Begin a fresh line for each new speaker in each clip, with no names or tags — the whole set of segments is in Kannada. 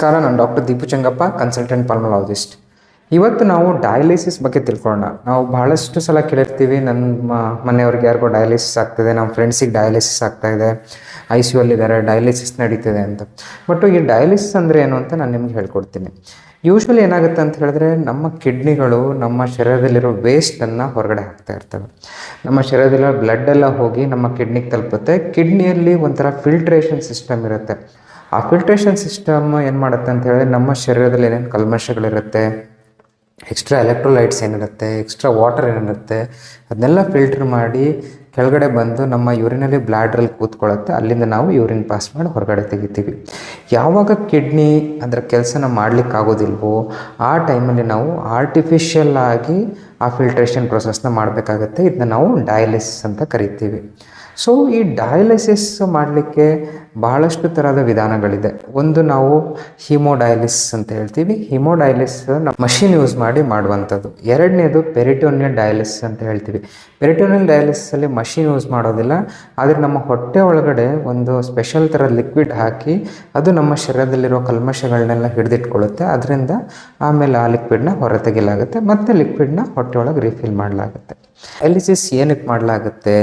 ನಮಸ್ಕಾರ, ನಾನು doctor Deepu Changappa consultant pulmonologist ಇವತ್ತು ನಾವು ಡಯಾಲಿಸಿಸ್ ಬಗ್ಗೆ ತಿಳ್ಕೊಳ್ಳೋಣ. ನಾವು ಬಹಳಷ್ಟು ಸಲ ಕೇಳಿರ್ತೀವಿ ನನ್ನ ಮನೆಯವ್ರಿಗೆ ಯಾರಿಗೋ ಡಯಾಲಿಸಿಸ್ ಆಗ್ತಿದೆ ನಮ್ಮ ಫ್ರೆಂಡ್ಸಿಗೆ ಡಯಾಲಿಸಿಸ್ ಆಗ್ತಾ ಇದೆ ಐ ಸಿ ಯು ಅಲ್ಲಿದ್ದಾರೆ ಡಯಾಲಿಸಿಸ್ ನಡೀತಿದೆ ಅಂತ. ಬಟ್ ಈ ಡಯಾಲಿಸಿಸ್ ಅಂದರೆ ಏನು ಅಂತ ನಾನು ನಿಮ್ಗೆ ಹೇಳ್ಕೊಡ್ತೀನಿ. ಯೂಶ್ವಲಿ ಏನಾಗುತ್ತೆ ಅಂತ ಹೇಳಿದ್ರೆ, ನಮ್ಮ ಕಿಡ್ನಿಗಳು ನಮ್ಮ ಶರೀರದಲ್ಲಿರೋ ವೇಸ್ಟನ್ನು ಹೊರಗಡೆ ಹಾಕ್ತಾ ಇರ್ತವೆ. ನಮ್ಮ ಶರೀರದಲ್ಲಿರೋ ಬ್ಲಡ್ ಎಲ್ಲ ಹೋಗಿ ನಮ್ಮ ಕಿಡ್ನಿಗೆ ತಲುಪುತ್ತೆ. ಕಿಡ್ನಿಯಲ್ಲಿ ಒಂಥರ ಫಿಲ್ಟ್ರೇಷನ್ ಸಿಸ್ಟಮ್ ಇರುತ್ತೆ. ಆ ಫಿಲ್ಟ್ರೇಷನ್ ಸಿಸ್ಟಮ್ ಏನು ಮಾಡುತ್ತೆ ಅಂತ ಹೇಳಿದ್ರೆ ನಮ್ಮ ಶರೀರದಲ್ಲಿ ಏನೇನು ಕಲ್ಮಶಗಳಿರುತ್ತೆ ಎಕ್ಸ್ಟ್ರಾ ಎಲೆಕ್ಟ್ರೋಲೈಟ್ಸ್ ಏನಿರುತ್ತೆ ಎಕ್ಸ್ಟ್ರಾ ವಾಟರ್ ಏನಿರುತ್ತೆ, ಅದನ್ನೆಲ್ಲ ಫಿಲ್ಟ್ರ್ ಮಾಡಿ ಕೆಳಗಡೆ ಬಂದು ನಮ್ಮ ಯೂರಿನಲ್ಲಿ ಬ್ಲ್ಯಾಡ್ರಲ್ಲಿ ಕೂತ್ಕೊಳ್ಳುತ್ತೆ. ಅಲ್ಲಿಂದ ನಾವು ಯೂರಿನ್ ಪಾಸ್ ಮಾಡಿ ಹೊರಗಡೆ ತೆಗಿತೀವಿ. ಯಾವಾಗ ಕಿಡ್ನಿ ಅದರ ಕೆಲಸನ ಮಾಡ್ಲಿಕ್ಕೆ ಆಗೋದಿಲ್ವೋ ಆ ಟೈಮಲ್ಲಿ ನಾವು ಆರ್ಟಿಫಿಷಿಯಲ್ ಆಗಿ ಆ ಫಿಲ್ಟ್ರೇಷನ್ ಪ್ರೊಸೆಸ್ನ ಮಾಡಬೇಕಾಗತ್ತೆ. ಇದನ್ನ ನಾವು ಡಯಾಲಿಸಿಸ್ ಅಂತ ಕರಿತೀವಿ. ಸೊ ಈ ಡಯಾಲಿಸಿಸ್ ಮಾಡಲಿಕ್ಕೆ ಬಹಳಷ್ಟು ಥರದ ವಿಧಾನಗಳಿದೆ. ಒಂದು ನಾವು ಹಿಮೋಡಯಾಲಿಸ್ ಅಂತ ಹೇಳ್ತೀವಿ. ಹಿಮೋಡಯಾಲಿಸ್ ಮಷಿನ್ ಯೂಸ್ ಮಾಡಿ ಮಾಡುವಂಥದ್ದು. ಎರಡನೇದು ಪೆರಿಟೋನಿಯಲ್ ಡಯಾಲಿಸಿಸ್ ಅಂತ ಹೇಳ್ತೀವಿ. ಪೆರಿಟೋನಿಯಲ್ ಡಯಾಲಿಸಿಸಲ್ಲಿ ಮಷಿನ್ ಯೂಸ್ ಮಾಡೋದಿಲ್ಲ. ಆದರೆ ನಮ್ಮ ಹೊಟ್ಟೆ ಒಳಗಡೆ ಒಂದು ಸ್ಪೆಷಲ್ ಥರ ಲಿಕ್ವಿಡ್ ಹಾಕಿ ಅದು ನಮ್ಮ ಶರೀರದಲ್ಲಿರೋ ಕಲ್ಮಶಗಳನ್ನೆಲ್ಲ ಹಿಡಿದಿಟ್ಕೊಳ್ಳುತ್ತೆ. ಅದರಿಂದ ಆಮೇಲೆ ಆ ಲಿಕ್ವಿಡ್ನ ಹೊರತೆಗೆಯಲಾಗುತ್ತೆ. ಮತ್ತು ಲಿಕ್ವಿಡ್ನ ಹೊಟ್ಟೆ ಒಳಗೆ ರೀಫಿಲ್ ಮಾಡಲಾಗುತ್ತೆ. ಡಯಾಲಿಸಿಸ್ ಏನಕ್ಕೆ ಮಾಡಲಾಗುತ್ತೆ?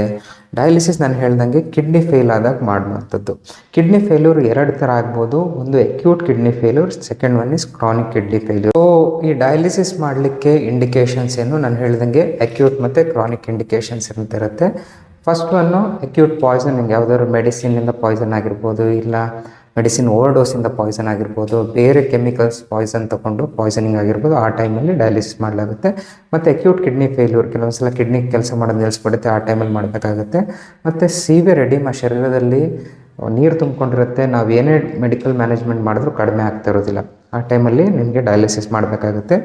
ಡಯಾಲಿಸಿಸ್ ನಾನು ಹೇಳ್ದಂಗೆ ಕಿಡ್ನಿ ಫೇಲ್ ಆದಾಗ ಮಾಡುವಂಥದ್ದು ಕಿಡ್ನಿ ಫೇಲ್ಯೂರ್ ಎರಡು ಥರ ಆಗ್ಬೋದು. ಒಂದು acute kidney failure second one is chronic kidney failure so ಈ ಡಯಾಲಿಸಿಸ್ ಮಾಡಲಿಕ್ಕೆ ಇಂಡಿಕೇಶನ್ಸ್ ಏನು? ನಾನು ಹೇಳ್ದಂಗೆ ಅಕ್ಯೂಟ್ ಮತ್ತು ಕ್ರಾನಿಕ್ ಇಂಡಿಕೇಶನ್ಸ್ ಇರುತ್ತೆ ಫಸ್ಟ್ ಒನ್ನು ಅಕ್ಯೂಟ್ ಪಾಯ್ಸನಿಂಗ್ ಯಾವುದಾದ್ರು ಮೆಡಿಸಿನಿಂದ ಪಾಯ್ಸನ್ ಆಗಿರ್ಬೋದು, ಇಲ್ಲ ಮೆಡಿಸಿನ್ ಓವರ್ ಡೋಸಿಂದ ಪಾಯ್ಸನ್ ಆಗಿರ್ಬೋದು, ಬೇರೆ ಕೆಮಿಕಲ್ಸ್ ಪಾಯ್ಸನ್ ತೊಗೊಂಡು ಪಾಯ್ಸನಿಂಗ್ ಆಗಿರ್ಬೋದು, ಆ ಟೈಮಲ್ಲಿ ಡಯಾಲಿಸಿಸ್ ಮಾಡಲಾಗುತ್ತೆ. ಮತ್ತು ಅಕ್ಯೂಟ್ ಕಿಡ್ನಿ ಫೇಲ್ಯೂರ್ ಕೆಲವೊಂದ್ಸಲ ಕಿಡ್ನಿ ಕೆಲಸ ಮಾಡೋದು ನಿಲ್ಲಿಸ್ಬಿಡುತ್ತೆ ಆ ಟೈಮಲ್ಲಿ ಮಾಡಬೇಕಾಗುತ್ತೆ. ಮತ್ತು ಸಿವಿಯರ್ ಎಡಿಮಾ ಶರೀರದಲ್ಲಿ ನೀರು ತುಂಬಿಕೊಂಡಿರುತ್ತೆ, ನಾವು ಏನೇ ಮೆಡಿಕಲ್ ಮ್ಯಾನೇಜ್ಮೆಂಟ್ ಮಾಡಿದ್ರೂ ಕಡಿಮೆ ಆಗ್ತಾ ಇರೋದಿಲ್ಲ. ಆ ಟೈಮಲ್ಲಿ ನಿಮಗೆ ಡಯಾಲಿಸಿಸ್ ಮಾಡಬೇಕಾಗುತ್ತೆ.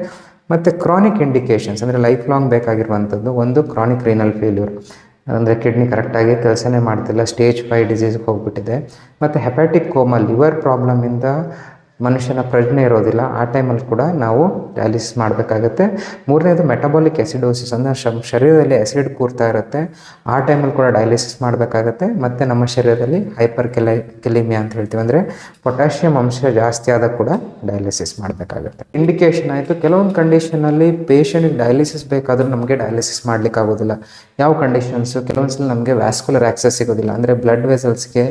ಮತ್ತು ಕ್ರಾನಿಕ್ ಇಂಡಿಕೇಶನ್ಸ್ ಅಂದರೆ ಲೈಫ್ ಲಾಂಗ್ ಬೇಕಾಗಿರುವಂಥದ್ದು, ಒಂದು ಕ್ರಾನಿಕ್ ರೀನಲ್ ಫೇಲ್ಯೂರ್ ಅಂದರೆ ಕಿಡ್ನಿ ಕರೆಕ್ಟಾಗಿ ಕೆಲಸನೇ ಮಾಡ್ತಿಲ್ಲ ಸ್ಟೇಜ್ ಫೈವ್ ಡಿಸೀಸ್ಗೆ ಹೋಗ್ಬಿಟ್ಟಿದೆ. ಮತ್ತು ಹೆಪ್ಯಾಟಿಕ್ ಕೋಮ ಲಿವರ್ ಪ್ರಾಬ್ಲಮಿಂದ ಮನುಷ್ಯನ ಪ್ರಜ್ಞೆ ಇರೋದಿಲ್ಲ, ಆ ಟೈಮಲ್ಲಿ ಕೂಡ ನಾವು ಡಯಾಲಿಸಿಸ್ ಮಾಡಬೇಕಾಗತ್ತೆ. ಮೂರನೇದು ಮೆಟಬಾಲಿಕ್ ಎಸಿಡೋಸಿಸ್ ಅಂದರೆ ಶಮ್ ಶರೀರದಲ್ಲಿ ಎಸಿಡ್ ಕೂರ್ತಾ ಇರುತ್ತೆ. ಆ ಟೈಮಲ್ಲಿ ಕೂಡ ಡಯಾಲಿಸಿಸ್ ಮಾಡಬೇಕಾಗತ್ತೆ. ಮತ್ತು ನಮ್ಮ ಶರೀರದಲ್ಲಿ ಹೈಪರ್ ಕೆಲೆ ಕೆಲಿಮಿಯಾ ಅಂತ ಹೇಳ್ತೀವಿ. ಅಂದರೆ ಪೊಟ್ಯಾಷಿಯಂ ಅಂಶ ಜಾಸ್ತಿ ಆದ ಕೂಡ ಡಯಾಲಿಸಿಸ್ ಮಾಡಬೇಕಾಗತ್ತೆ. ಇಂಡಿಕೇಶನ್ ಆಯಿತು. ಕೆಲವೊಂದು ಕಂಡೀಷನಲ್ಲಿ ಪೇಷಂಟಿಗೆ ಡಯಾಲಿಸಿಸ್ ಬೇಕಾದರೂ ನಮಗೆ ಡಯಾಲಿಸಿಸ್ ಮಾಡಲಿಕ್ಕೆ ಆಗೋದಿಲ್ಲ. ಯಾವ ಕಂಡೀಷನ್ಸು ಕೆಲವೊಂದ್ಸಲ ನಮಗೆ ವ್ಯಾಸ್ಕುಲರ್ ಆ್ಯಕ್ಸಸ್ ಸಿಗೋದಿಲ್ಲ. ಅಂದರೆ ಬ್ಲಡ್ ವೆಸಲ್ಸ್ಗೆ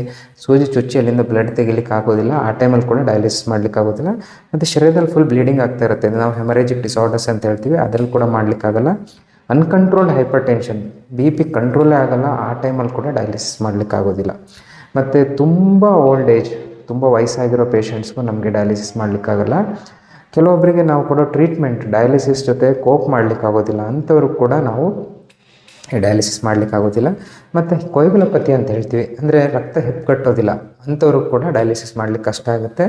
ಸೂಜಿ ಚುಚ್ಚಿ ಅಲ್ಲಿಂದ ಬ್ಲಡ್ ತೆಗಿಲಿಕ್ಕೆ ಆಗೋದಿಲ್ಲ. ಆ ಟೈಮಲ್ಲಿ ಕೂಡ ಡಯಾಲಿಸಿಸ್ ಮಾಡ್ಲಿಕ್ಕೆ ಆಗೋದಿಲ್ಲ ಮತ್ತು ಶರೀರದಲ್ಲಿ ಫುಲ್ ಬ್ಲೀಡಿಂಗ್ ಆಗ್ತಾ ಇರುತ್ತೆ. ನಾವು ಹೆಮರೇಜಿಕ್ ಡಿಸಾರ್ಡರ್ಸ್ ಅಂತ ಹೇಳ್ತೀವಿ. ಅದರಲ್ಲಿ ಕೂಡ ಮಾಡಲಿಕ್ಕಾಗಲ್ಲ. Uncontrolled hypertension B P ಕಂಟ್ರೋಲೇ ಆಗೋಲ್ಲ. ಆ ಟೈಮಲ್ಲಿ ಕೂಡ ಡಯಾಲಿಸಿಸ್ ಮಾಡಲಿಕ್ಕಾಗೋದಿಲ್ಲ. ಮತ್ತು ತುಂಬ ಓಲ್ಡ್ ಏಜ್ ತುಂಬ ವಯಸ್ಸಾಗಿರೋ ಪೇಷಂಟ್ಸ್ಗೂ ನಮಗೆ ಡಯಾಲಿಸಿಸ್ ಮಾಡಲಿಕ್ಕಾಗಲ್ಲ. ಕೆಲವೊಬ್ಬರಿಗೆ ನಾವು ಕೊಡೋ ಟ್ರೀಟ್ಮೆಂಟ್ ಡಯಾಲಿಸಿಸ್ ಜೊತೆ ಕೋಪ್ ಮಾಡಲಿಕ್ಕೆ ಆಗೋದಿಲ್ಲ ಅಂಥವ್ರಿಗೆ ಕೂಡ ನಾವು ಡಯಾಲಿಸಿಸ್ ಮಾಡಲಿಕ್ಕೆ ಆಗೋದಿಲ್ಲ ಮತ್ತು ಕೊಯ್ಗುಲಪತಿ ಅಂತ ಹೇಳ್ತೀವಿ. ಅಂದರೆ ರಕ್ತ ಹೆಪ್ಪು ಕಟ್ಟೋದಿಲ್ಲ. ಅಂಥವ್ರು ಕೂಡ ಡಯಾಲಿಸಿಸ್ ಮಾಡಲಿಕ್ಕೆ ಕಷ್ಟ ಆಗುತ್ತೆ.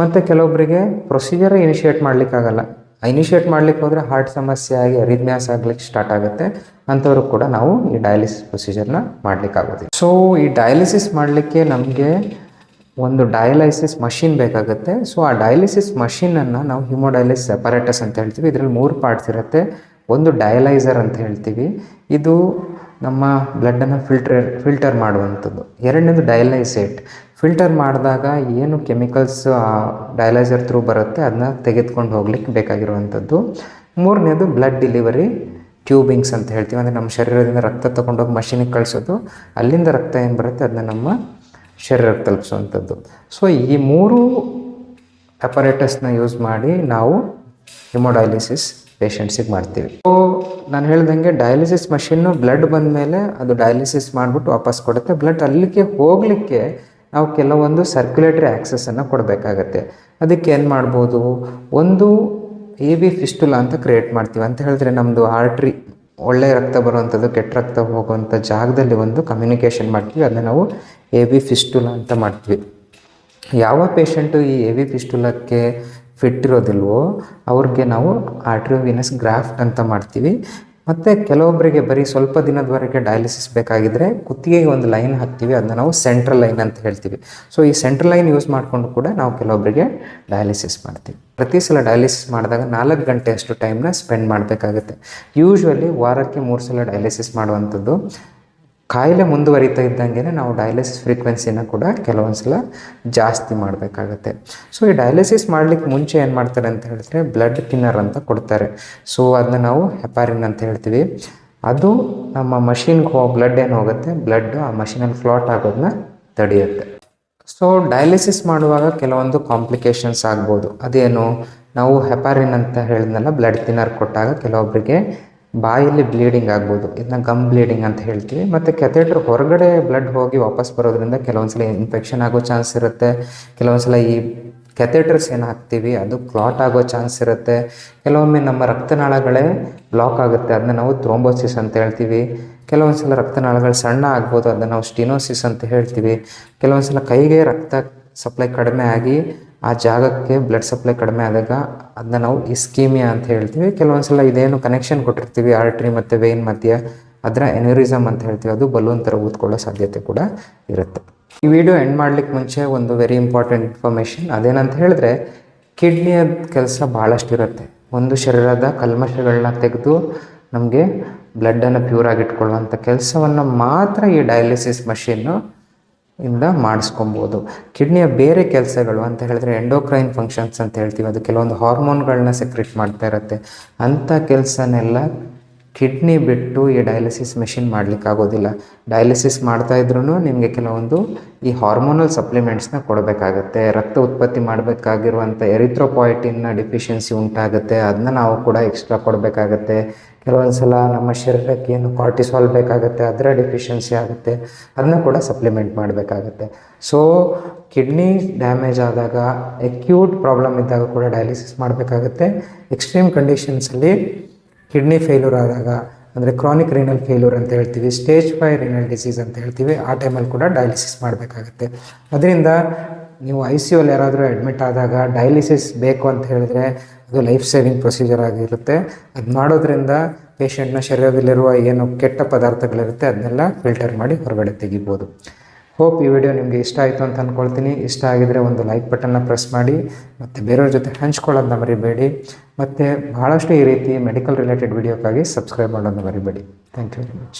ಮತ್ತು ಕೆಲವೊಬ್ಬರಿಗೆ ಪ್ರೊಸೀಜರ್ ಇನಿಷಿಯೇಟ್ ಮಾಡಲಿಕ್ಕಾಗಲ್ಲ ಇನಿಷಿಯೇಟ್ ಮಾಡ್ಲಿಕ್ಕೆ ಹೋದರೆ ಹಾರ್ಟ್ ಸಮಸ್ಯೆ ಆಗಿ ಅರಿದ್ಮ್ಯಾಸ್ ಆಗ್ಲಿಕ್ಕೆ ಸ್ಟಾರ್ಟ್ ಆಗುತ್ತೆ. ಅಂಥವ್ರು ಕೂಡ ನಾವು ಈ ಡಯಾಲಿಸಿಸ್ ಪ್ರೊಸೀಜರ್ನ ಮಾಡಲಿಕ್ಕಾಗೋದಿಲ್ಲ ಸೊ ಈ ಡಯಾಲಿಸಿಸ್ ಮಾಡಲಿಕ್ಕೆ ನಮಗೆ ಒಂದು ಡಯಾಲಿಸಿಸ್ ಮಷಿನ್ ಬೇಕಾಗುತ್ತೆ. ಸೊ ಆ ಡಯಾಲಿಸಿಸ್ ಮಷಿನನ್ನು ನಾವು ಹಿಮೋಡಯಾಲಿಸ್ ಸೆಪರೇಟಸ್ ಅಂತ ಹೇಳ್ತೀವಿ. ಇದರಲ್ಲಿ ಮೂರು ಪಾರ್ಟ್ಸ್ ಇರುತ್ತೆ. ಒಂದು ಡಯಲೈಸರ್ ಅಂತ ಹೇಳ್ತೀವಿ. ಇದು ನಮ್ಮ ಬ್ಲಡ್ಡನ್ನು ಫಿಲ್ಟರ್ ಫಿಲ್ಟರ್ ಮಾಡುವಂಥದ್ದು. ಎರಡನೇದು ಡಯಲೈಸೇಟ್ ಫಿಲ್ಟರ್ ಮಾಡಿದಾಗ ಏನು ಕೆಮಿಕಲ್ಸ್ ಡಯಾಲೈಸರ್ ಥ್ರೂ ಬರುತ್ತೆ, ಅದನ್ನ ತೆಗೆದುಕೊಂಡು ಹೋಗ್ಲಿಕ್ಕೆ ಬೇಕಾಗಿರುವಂಥದ್ದು. ಮೂರನೇದು ಬ್ಲಡ್ ಡೆಲಿವರಿ ಟ್ಯೂಬಿಂಗ್ಸ್ ಅಂತ ಹೇಳ್ತೀವಿ. ಅಂದರೆ ನಮ್ಮ ಶರೀರದಿಂದ ರಕ್ತ ತೊಗೊಂಡೋಗಿ ಮಷಿನಿಗೆ ಕಳಿಸೋದು. ಅಲ್ಲಿಂದ ರಕ್ತ ಏನು ಬರುತ್ತೆ? ಅದನ್ನ ನಮ್ಮ ಶರೀರಕ್ಕೆ ತಲುಪಿಸುವಂಥದ್ದು. ಸೊ ಈ ಮೂರು ಅಪರೇಟಸ್ನ ಯೂಸ್ ಮಾಡಿ ನಾವು ಹಿಮೋಡಯಾಲಿಸಿಸ್ ಪೇಷಂಟ್ಸಿಗೆ ಮಾಡ್ತೀವಿ. ಸೊ ನಾನು ಹೇಳ್ದಂಗೆ ಡಯಾಲಿಸಿಸ್ ಮಷಿನ್ನು ಬ್ಲಡ್ ಬಂದ ಮೇಲೆ ಅದು ಡಯಾಲಿಸಿಸ್ ಮಾಡಿಬಿಟ್ಟು ವಾಪಸ್ ಕೊಡುತ್ತೆ. ಬ್ಲಡ್ ಅಲ್ಲಿಗೆ ಹೋಗಲಿಕ್ಕೆ ನಾವು ಕೆಲವೊಂದು ಸರ್ಕ್ಯುಲೇಟರಿ ಆ್ಯಕ್ಸಸ್ಸನ್ನು ಕೊಡಬೇಕಾಗತ್ತೆ. ಅದಕ್ಕೆ ಏನು ಮಾಡ್ಬೋದು? ಒಂದು ಎ ಬಿ ಫಿಸ್ಟುಲ ಅಂತ ಕ್ರಿಯೇಟ್ ಮಾಡ್ತೀವಿ. ಅಂತ ಹೇಳಿದ್ರೆ ನಮ್ಮದು ಆರ್ಟ್ರಿ ಒಳ್ಳೆಯ ರಕ್ತ ಬರುವಂಥದ್ದು, ಕೆಟ್ಟ ರಕ್ತ ಹೋಗುವಂಥ ಜಾಗದಲ್ಲಿ ಒಂದು ಕಮ್ಯುನಿಕೇಷನ್ ಮಾಡ್ತೀವಿ. ಅದನ್ನ ನಾವು ಎ ಬಿ ಫಿಸ್ಟುಲ ಅಂತ ಮಾಡ್ತೀವಿ. ಯಾವ ಪೇಷಂಟು ಈ ಎ ವಿ ಫಿಸ್ಟುಲಕ್ಕೆ ಫಿಟ್ ಇರೋದಿಲ್ವೋ, ಅವ್ರಿಗೆ ನಾವು ಆರ್ಟ್ರಿಯೋವಿನಸ್ ಗ್ರಾಫ್ಟ್ ಅಂತ ಮಾಡ್ತೀವಿ. ಮತ್ತು ಕೆಲವೊಬ್ಬರಿಗೆ ಬರೀ ಸ್ವಲ್ಪ ದಿನದವರೆಗೆ ಡಯಾಲಿಸಿಸ್ ಬೇಕಾಗಿದ್ದರೆ ಕುತ್ತಿಗೆಗೆ ಒಂದು ಲೈನ್ ಹಾಕ್ತೀವಿ ಅದನ್ನ ನಾವು ಸೆಂಟ್ರಲ್ ಲೈನ್ ಅಂತ ಹೇಳ್ತೀವಿ. ಸೊ ಈ ಸೆಂಟ್ರಲ್ ಲೈನ್ ಯೂಸ್ ಮಾಡಿಕೊಂಡು ಕೂಡ ನಾವು ಕೆಲವೊಬ್ಬರಿಗೆ ಡಯಾಲಿಸಿಸ್ ಮಾಡ್ತೀವಿ. ಪ್ರತಿ ಸಲ ಡಯಾಲಿಸಿಸ್ ಮಾಡಿದಾಗ ನಾಲ್ಕು ಗಂಟೆ ಅಷ್ಟು ಟೈಮ್ನ ಸ್ಪೆಂಡ್ ಮಾಡಬೇಕಾಗುತ್ತೆ. ಯೂಶ್ವಲಿ ವಾರಕ್ಕೆ ಮೂರು ಸಲ ಡಯಾಲಿಸಿಸ್ ಮಾಡುವಂಥದ್ದು ಕಾಯಿಲೆ ಮುಂದುವರಿತಾ ಇದ್ದಂಗೆ ನಾವು ಡಯಾಲಿಸಿಸ್ ಫ್ರೀಕ್ವೆನ್ಸಿನ ಕೂಡ ಕೆಲವೊಂದು ಸಲ ಜಾಸ್ತಿ ಮಾಡಬೇಕಾಗತ್ತೆ. ಸೊ ಈ ಡಯಾಲಿಸಿಸ್ ಮಾಡಲಿಕ್ಕೆ ಮುಂಚೆ ಏನು ಮಾಡ್ತಾರೆ ಅಂತ ಹೇಳಿದ್ರೆ ಬ್ಲಡ್ ಥಿನ್ನರ್ ಅಂತ ಕೊಡ್ತಾರೆ. ಸೊ ಅದನ್ನ ನಾವು ಹೆಪಾರಿನ್ ಅಂತ ಹೇಳ್ತೀವಿ. ಅದು ನಮ್ಮ ಮಷಿನ್ಗೆ ಹೋಗೋ ಬ್ಲಡ್ ಏನು ಹೋಗುತ್ತೆ? ಬ್ಲಡ್ ಆ ಮಷಿನಲ್ಲಿ ಫ್ಲಾಟ್ ಆಗೋದನ್ನ ತಡೆಯುತ್ತೆ. ಸೊ ಡಯಾಲಿಸಿಸ್ ಮಾಡುವಾಗ ಕೆಲವೊಂದು ಕಾಂಪ್ಲಿಕೇಶನ್ಸ್ ಆಗ್ಬೋದು. ಅದೇನು? ನಾವು ಹೆಪಾರಿನ್ ಅಂತ ಹೇಳಿದ್ನಲ್ಲ ಬ್ಲಡ್ ಥಿನ್ನರ್ ಕೊಟ್ಟಾಗ ಕೆಲವೊಬ್ಬರಿಗೆ ಬಾಯಲ್ಲಿ ಬ್ಲೀಡಿಂಗ್ ಆಗ್ಬೋದು ಇದನ್ನ ಗಮ್ ಬ್ಲೀಡಿಂಗ್ ಅಂತ ಹೇಳ್ತೀವಿ. ಮತ್ತು ಕೆಥೇಟ್ರ್ ಹೊರಗಡೆ ಬ್ಲಡ್ ಹೋಗಿ ವಾಪಸ್ ಬರೋದ್ರಿಂದ ಕೆಲವೊಂದ್ಸಲ ಇನ್ಫೆಕ್ಷನ್ ಆಗೋ ಚಾನ್ಸ್ ಇರುತ್ತೆ. ಕೆಲವೊಂದ್ಸಲ ಈ ಕೆಥೆಡ್ರಸ್ ಏನು ಹಾಕ್ತೀವಿ, ಅದು ಕ್ಲಾಟ್ ಆಗೋ ಚಾನ್ಸ್ ಇರುತ್ತೆ. ಕೆಲವೊಮ್ಮೆ ನಮ್ಮ ರಕ್ತನಾಳಗಳೇ ಬ್ಲಾಕ್ ಆಗುತ್ತೆ ಅದನ್ನ ನಾವು ಥ್ರೋಂಬೋಸಿಸ್ ಅಂತ ಹೇಳ್ತೀವಿ. ಕೆಲವೊಂದು ಸಲ ರಕ್ತನಾಳಗಳು ಸಣ್ಣ ಆಗ್ಬೋದು ಅದನ್ನ ನಾವು ಸ್ಟಿನೋಸಿಸ್ ಅಂತ ಹೇಳ್ತೀವಿ. ಕೆಲವೊಂದು ಸಲ ಕೈಗೆ ರಕ್ತ ಸಪ್ಲೈ ಕಡಿಮೆ ಆಗಿ ಆ ಜಾಗಕ್ಕೆ ಬ್ಲಡ್ ಸಪ್ಲೈ ಕಡಿಮೆ ಆದಾಗ ಅದನ್ನ ನಾವು ಇಸ್ಕೀಮಿಯಾ ಅಂತ ಹೇಳ್ತೀವಿ. ಕೆಲವೊಂದು ಸಲ ಇದೇನು ಕನೆಕ್ಷನ್ ಕೊಟ್ಟಿರ್ತೀವಿ ಆರ್ಟ್ರಿ ಮತ್ತು ವೇನ್ ಮಧ್ಯೆ, ಅದರ ಎನ್ಯೂರಿಸಮ್ ಅಂತ ಹೇಳ್ತೀವಿ. ಅದು ಬಲೂನ್ ಥರ ಊದ್ಕೊಳ್ಳೋ ಸಾಧ್ಯತೆ ಕೂಡ ಇರುತ್ತೆ. ಈ ವಿಡಿಯೋ ಎಂಡ್ ಮಾಡ್ಲಿಕ್ಕೆ ಮುಂಚೆ ಒಂದು ವೆರಿ ಇಂಪಾರ್ಟೆಂಟ್ ಇನ್ಫಾರ್ಮೇಷನ್ ಅದೇನಂತ ಹೇಳಿದ್ರೆ ಕಿಡ್ನಿಯ ಕೆಲಸ ಭಾಳಷ್ಟು ಇರುತ್ತೆ ಒಂದು ಶರೀರದ ಕಲ್ಮಶಗಳನ್ನ ತೆಗೆದು ನಮಗೆ ಬ್ಲಡ್ಡನ್ನು ಪ್ಯೂರ್ ಆಗಿಟ್ಕೊಳ್ಳುವಂಥ ಕೆಲಸವನ್ನು ಮಾತ್ರ ಈ ಡಯಾಲಿಸಿಸ್ ಮಷೀನು ಇಂದ ಮಾಡಿಸ್ಕೊಬೋದು. ಕಿಡ್ನಿಯ ಬೇರೆ ಕೆಲಸಗಳು ಅಂತ ಹೇಳಿದ್ರೆ ಎಂಡೋಕ್ರೈನ್ ಫಂಕ್ಷನ್ಸ್ ಅಂತ ಹೇಳ್ತೀವಿ. ಅದು ಕೆಲವೊಂದು ಹಾರ್ಮೋನ್ಗಳನ್ನ ಸೆಕ್ರೆಟ್ ಮಾಡ್ತಾ ಇರುತ್ತೆ. ಅಂಥ ಕೆಲಸನೆಲ್ಲ ಕಿಡ್ನಿ ಬಿಟ್ಟು ಈ ಡಯಾಲಿಸಿಸ್ ಮೆಷಿನ್ ಮಾಡಲಿಕ್ಕಾಗೋದಿಲ್ಲ. ಡಯಾಲಿಸಿಸ್ ಮಾಡ್ತಾ ಇದ್ರೂ ನಿಮಗೆ ಕೆಲವೊಂದು ಈ ಹಾರ್ಮೋನಲ್ ಸಪ್ಲಿಮೆಂಟ್ಸ್ನ ಕೊಡಬೇಕಾಗತ್ತೆ. ರಕ್ತ ಉತ್ಪತ್ತಿ ಮಾಡಬೇಕಾಗಿರುವಂಥ ಎರಿಥ್ರೋಪಾಯಿಟಿನ್ನ ಡಿಫಿಷಿಯನ್ಸಿ ಉಂಟಾಗುತ್ತೆ. ಅದನ್ನ ನಾವು ಕೂಡ ಎಕ್ಸ್ಟ್ರಾ ಕೊಡಬೇಕಾಗತ್ತೆ. ಕೆಲವೊಂದು ಸಲ ನಮ್ಮ ಶರೀರಕ್ಕೆ ಏನು ಕಾರ್ಟಿಸಾಲ್ ಬೇಕಾಗುತ್ತೆ, ಅದರ ಡಿಫಿಷಿಯನ್ಸಿ ಆಗುತ್ತೆ. ಅದನ್ನ ಕೂಡ ಸಪ್ಲಿಮೆಂಟ್ ಮಾಡಬೇಕಾಗತ್ತೆ. ಸೊ, ಕಿಡ್ನಿ ಡ್ಯಾಮೇಜ್ ಆದಾಗ ಎಕ್ಯೂಟ್ ಪ್ರಾಬ್ಲಮ್ ಇದ್ದಾಗ ಕೂಡ ಡಯಾಲಿಸಿಸ್ ಮಾಡಬೇಕಾಗತ್ತೆ. ಎಕ್ಸ್ಟ್ರೀಮ್ ಕಂಡೀಷನ್ಸಲ್ಲಿ ಕಿಡ್ನಿ ಫೇಲ್ಯೂರ್ ಆದಾಗ, ಅಂದರೆ ಕ್ರಾನಿಕ್ ರೀನಲ್ ಫೇಲ್ಯೂರ್ ಅಂತ ಹೇಳ್ತೀವಿ, ಸ್ಟೇಜ್ ಫೈ ರಿನಲ್ ಡಿಸೀಸ್ ಅಂತ ಹೇಳ್ತೀವಿ, ಆ ಟೈಮಲ್ಲಿ ಕೂಡ ಡಯಾಲಿಸಿಸ್ ಮಾಡಬೇಕಾಗುತ್ತೆ. ಅದರಿಂದ ನೀವು ಐ ಸಿ ಯುಲ್ಲಿ ಯಾರಾದರೂ ಅಡ್ಮಿಟ್ ಆದಾಗ ಡಯಾಲಿಸಿಸ್ ಬೇಕು ಅಂತ ಹೇಳಿದ್ರೆ ಅದು ಲೈಫ್ ಸೇವಿಂಗ್ ಪ್ರೊಸೀಜರ್ ಆಗಿರುತ್ತೆ. ಅದು ಮಾಡೋದ್ರಿಂದ ಪೇಷಂಟ್ನ ಶರೀರದಲ್ಲಿರುವ ಏನು ಕೆಟ್ಟ ಪದಾರ್ಥಗಳಿರುತ್ತೆ, ಅದನ್ನೆಲ್ಲ ಫಿಲ್ಟರ್ ಮಾಡಿ ಹೊರಗಡೆ ತೆಗಿಬೋದು. ಹೋಪ್ ಈ ವಿಡಿಯೋ ನಿಮಗೆ ಇಷ್ಟ ಆಯಿತು ಅಂತ ಅಂದ್ಕೊಳ್ತೀನಿ ಇಷ್ಟ ಆಗಿದರೆ ಒಂದು ಲೈಕ್ ಬಟನ್ನ ಪ್ರೆಸ್ ಮಾಡಿ. ಮತ್ತು ಬೇರೆಯವ್ರ ಜೊತೆ ಹಂಚ್ಕೊಳ್ಳೋದನ್ನ ಮರಿಬೇಡಿ. ಮತ್ತು ಬಹಳಷ್ಟು ಈ ರೀತಿ ಮೆಡಿಕಲ್ ರಿಲೇಟೆಡ್ ವಿಡಿಯೋಕ್ಕಾಗಿ ಸಬ್ಸ್ಕ್ರೈಬ್ ಮಾಡೋದನ್ನ ಮರಿಬೇಡಿ. Thank you very much